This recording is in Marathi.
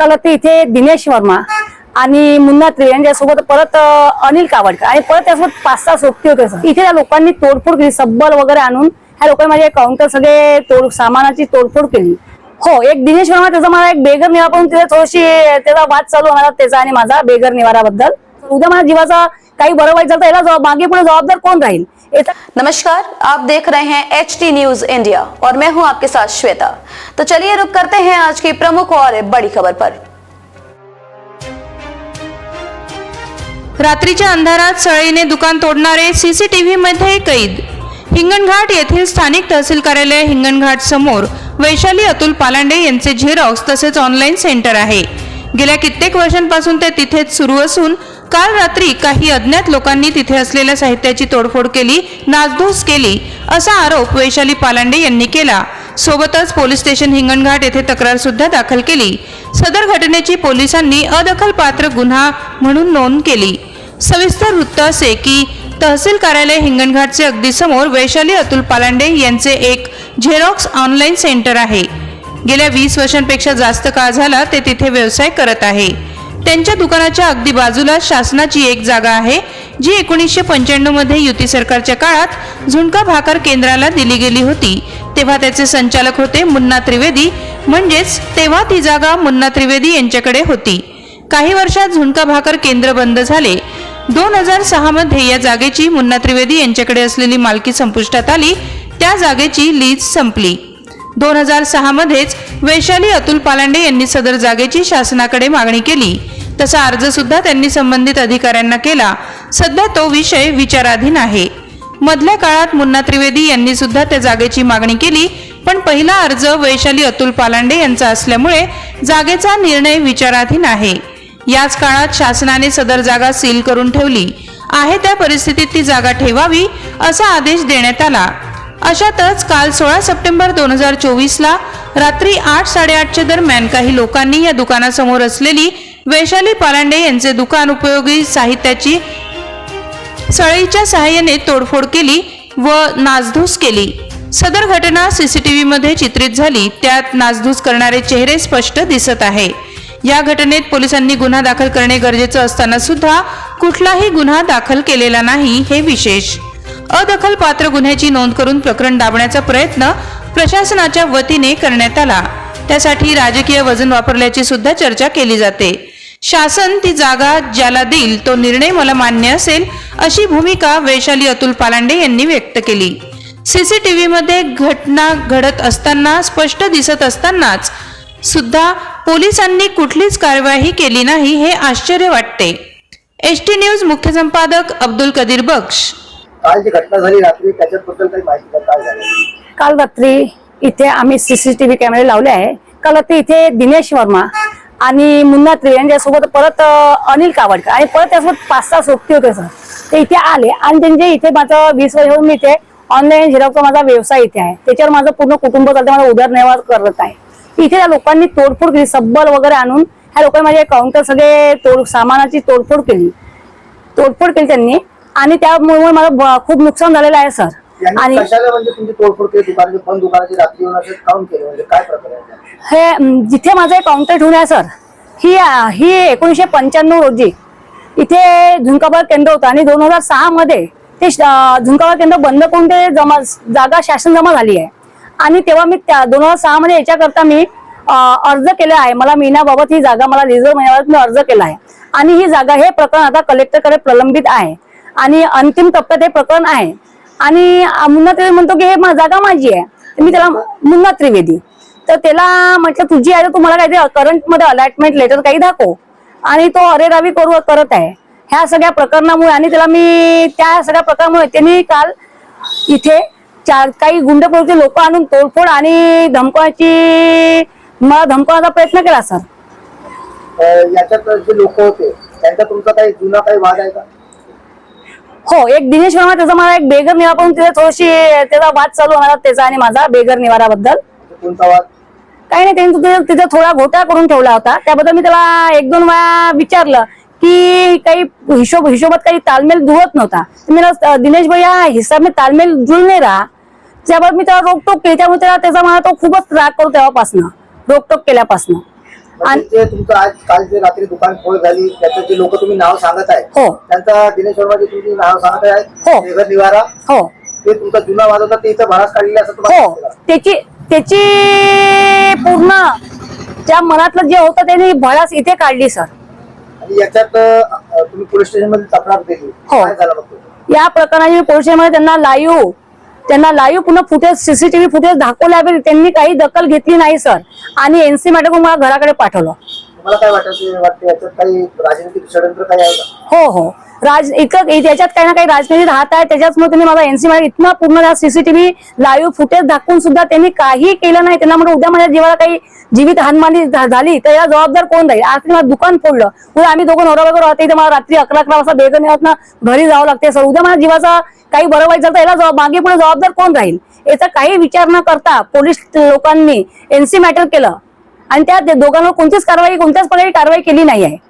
काल ते इथे दिनेश वर्मा आणि मुन्ना त्रे यांच्यासोबत परत अनिल कावडकर. आणि परत त्यासोबत पाच सहा सोबती होते इथे त्या लोकांनी तोडफोड केली सब्बल वगैरे आणून ह्या लोकांनी माझे काउंटर सगळे तोड सामानाची तोडफोड केली. हो एक दिनेश वर्मा त्याचा मला एक बेगर निवारा पण तिथे थोडीशी त्याचा वाद चालू होणार त्याचा आणि माझा बेगर निवाराबद्दल. उद्या माझ्या जीवाचा काही बरं वाईट झालं तर याला जबाब- मागे पुढे जबाबदार कोण राहील? नमस्कार आप देख रहे हैं एच टी न्यूज इंडिया और मैं हूं आपके साथ श्वेता। तो चलिए रुक करते हैं आज की प्रमुख और बड़ी खबर पर। रात्रीच्या अंधारात सळईने दुकान तोडणारे सीसीटीव्ही मध्ये कैद। हिंगणघाट येथील स्थानिक तहसील कार्यालय हिंगणघाट समोर वैशाली अतुल पालांडे यांचे झेरॉक्स तसेच ऑनलाईन सेंटर आहे। गेल्या कित्येक वर्षांपासून ते तिथेच सुरू असून काल रात्री काही अज्ञात लोकांनी तिथे असलेल्या साहित्याची तोडफोड केली नासधूस केली असा आरोप वैशाली पालांडे यांनी केला. सोबतच पोलीस स्टेशन हिंगणघाट येथे तक्रार सुद्धा दाखल केली. सदर घटनेची पोलिसांनी अदखलपात्र गुन्हा म्हणून नोंद केली. सविस्तर वृत्त असे की तहसील कार्यालय हिंगणघाटचे अगदी समोर वैशाली अतुल पालांडे यांचे एक झेरॉक्स ऑनलाईन सेंटर आहे. गेल्या वीस वर्षांपेक्षा जास्त काळ झाला ते तिथे व्यवसाय करत आहे. त्यांच्या दुकानाच्या अगदी बाजूला शासनाची एक जागा आहे जी एकोणीसशे पंच्याण्णवमध्ये युती सरकारच्या काळात झुणका भाकर केंद्राला दिली गेली होती. तेव्हा त्याचे संचालक होते मुन्ना त्रिवेदी म्हणजेच तेव्हा ती जागा मुन्ना त्रिवेदी यांच्याकडे होती. काही वर्षात झुणका भाकर केंद्र बंद झाले. दोन हजार सहा मध्ये या जागेची मुन्ना त्रिवेदी यांच्याकडे असलेली मालकी संपुष्टात आली. त्या जागेची लीज संपली. दोन हजार सहामध्येच वैशाली अतुल पालांडे यांनी सदर जागेची शासनाकडे मागणी केली. तसा अर्ज सुद्धा त्यांनी संबंधित अधिकाऱ्यांना केला. सध्या तो विषय विचाराधीन आहे. मधल्या काळात मुन्ना त्रिवेदी यांनी सुद्धा त्या जागेची मागणी केली पण पहिला अर्ज वैशाली अतुल पालांडे यांचा असल्यामुळे जागेचा निर्णय विचाराधीन आहे. याच काळात शासनाने सदर जागा सील करून ठेवली. आहे त्या परिस्थितीत ती जागा ठेवावी असा आदेश देण्यात आला. अशातच काल सोळा सप्टेंबर दोन हजार चोवीसला रात्री आठ साडेआठच्या दरम्यान काही लोकांनी या दुकानासमोर असलेली वैशाली पालांडे यांचे दुकान उपयोगी साहित्याची सळईच्या सहाय्याने तोडफोड केली व नासधूस केली. सदर घटना सीसीटीव्ही मध्ये चित्रित झाली. त्यात नासधूस करणारे चेहरे स्पष्ट दिसत आहे. या घटनेत पोलिसांनी गुन्हा दाखल करणे गरजेचं असताना सुद्धा कुठलाही गुन्हा दाखल केलेला नाही हे विशेष. अदखल पात्र गुन्ह्याची नोंद करून प्रकरण दाबण्याचा प्रयत्न प्रशासनाच्या वतीने करण्यात आला. त्यासाठी राजकीय वजन वापरल्याची सुद्धा चर्चा केली जाते. शासन ती जागा ज्याला देईल तो निर्णय मला मान्य असेल अशी भूमिका वैशाली अतुल पालांडे यांनी व्यक्त केली. सीसीटीव्ही मध्ये घटना घडत असताना स्पष्ट दिसत असतानाच सुद्धा पोलिसांनी कुठलीच कार्यवाही केली नाही हे आश्चर्य वाटते. एस टी न्यूज मुख्य संपादक अब्दुल कदीर बक्ष काल जी घटना झाली रात्री त्याच्याबद्दल काही माहिती काय झाली? काल रात्री इथे आम्ही सीसीटीव्ही कॅमेरे लावले आहे. काल रात्री इथे दिनेश वर्मा आणि मुन्ना त्रे यांच्यासोबत परत अनिल कावडकर आणि परत त्यासोबत पाच सहा सोबती होते सर. ते इथे आले आणि त्यांचे इथे माझं वीस वर्ष मी इथे ऑनलाईन झेरॉक्सचा माझा व्यवसाय इथे आहे. त्याच्यावर माझं पूर्ण कुटुंब चालतं माझा उदरनिर्वाह करत आहे. इथे त्या लोकांनी तोडफोड केली सब्बल वगैरे आणून ह्या लोकांनी माझे काउंटर सगळे तोड सामानाची तोडफोड केली. तोडफोड केली त्यांनी. आणि त्यामुळे मला खूप नुकसान झालेलं आहे सर. आणि म्हणजे म्हणजे हे जिथे माझं एक काउंटर ठेवून आहे सर ही ही एकोणीसशे पंच्याण्णव रोजी इथे झुंकाबाग केंद्र होतं आणि दोन हजार सहा मध्ये ते झुंकाबाग केंद्र बंद करून ते जमा जागा शासन जमा झाली आहे. आणि तेव्हा मी त्या दोन हजार सहा मध्ये याच्याकरता मी अर्ज केला आहे. मला महिन्याबाबत ही जागा मला रिझर्व महिन्याबाबत मी अर्ज केला आहे. आणि ही जागा हे प्रकरण आता कलेक्टरकडे प्रलंबित आहे. आणि अंतिम टप्प्यात हे प्रकरण आहे. आणि मुन्ना त्रिवेदी म्हणतो की हे जागा माझी आहे. तर मी त्याला मुन्ना त्रिवेदी. तर त्याला म्हटलं तुझी आहे तर तुम्हाला काहीतरी करंटमध्ये अलॉटमेंट लेटर काही दाखव. आणि तो अरेरावी करू करत आहे. ह्या सगळ्या प्रकरणामुळे आणि त्याला मी त्या सगळ्या प्रकरणामुळे त्यांनी काल इथे चार काही गुंड प्रवृत्ती लोक आणून तोडफोड आणि धमकवायची मला धमकवण्याचा प्रयत्न केला सर. याच्यात जे लोक होते त्यांचा तुमचा काही जुना काही वाद आहे का? हो एक दिनेश वर्मा त्याचा मला एक बेगर निवारा पण तिथे थोडीशी त्याचा वाद चालू होणार त्याचा आणि माझा बेगर निवाराबद्दल. कोणता वाद? काही नाही त्यांनी तिथे तिथे थोडा घोटाळा करून ठेवला होता. त्याबद्दल मी त्याला एक दोन वेळा विचारलं की काही हिशोब हिशोबात काही तालमेल जुळत नव्हता. तर मी त्याला, अं, दिनेश भैया हिसाब में तालमेल जुळ नाही राहा. त्याबाबत मी त्याला रोकटोक केली. त्यामुळे त्याला त्याचा मला तो खूपच राग करतो तेव्हापासनं रोकटोक केल्यापासनं. म्हणजे तुमचं आज काल जे रात्री दुकान फोड झाली त्याचं जे लोक तुम्ही नाव सांगत आहे हो. त्यांचा दिनेश तुम्ही नाव सांगत हो. आहे निवारा हो ते तुमचा जुना वाद होता ते इथं भरास काढलेला असं तुम्हाला हो? त्याची त्याची पूर्ण त्या मनातलं जे होतं त्याने भडास इथे काढली सर आणि याच्यात अं, तुम्ही पोलीस स्टेशनमध्ये तक्रार दिली हो. काय झालं मग ते? या प्रकरणाची मी पोलीस स्टेशनमध्ये त्यांना लाईव्ह त्यांना लाईव्ह पुन्हा फुटेज सीसीटीव्ही फुटेज दाखवल्या बी त्यांनी काही दखल घेतली नाही सर आणि एनसी मॅडम मला घराकडे पाठवलं. काय वाटत? वाटतं याच्यात काही राजनीतिक षडयंत्र काही आहे का? हो हो. राज इतकं त्याच्यात काही ना काही राजनीती राहत आहे. त्याच्याचमुळे त्यांनी मला एनसी मध्ये इथं पूर्ण सीसीटीव्ही लाईव्ह फुटेज दाखवून सुद्धा त्यांनी काही केलं नाही. त्यांना म्हणजे उद्या माझ्या जीवाला काही जीवित हानमानी झा- झाली तर याला जबाबदार कोण राहील? आज मला दुकान फोडलं. उद्या आम्ही दोघं नवरा वगैरे राहते तर मला रात्री अकरा अकरा वाजता बेगन ना घरी जावं लागते. सर उद्या माझ्या जीवाचा काही बरं वाईट झालं तर याला जबाब- मागे पुढे जबाबदार कोण राहील? याचा काही विचार न करता पोलीस लोकांनी एनसी मॅटर केलं. आणि त्या दोघांवर कोणतीच कारवाई कोणत्याच प्रकारे कारवाई केली नाही आहे.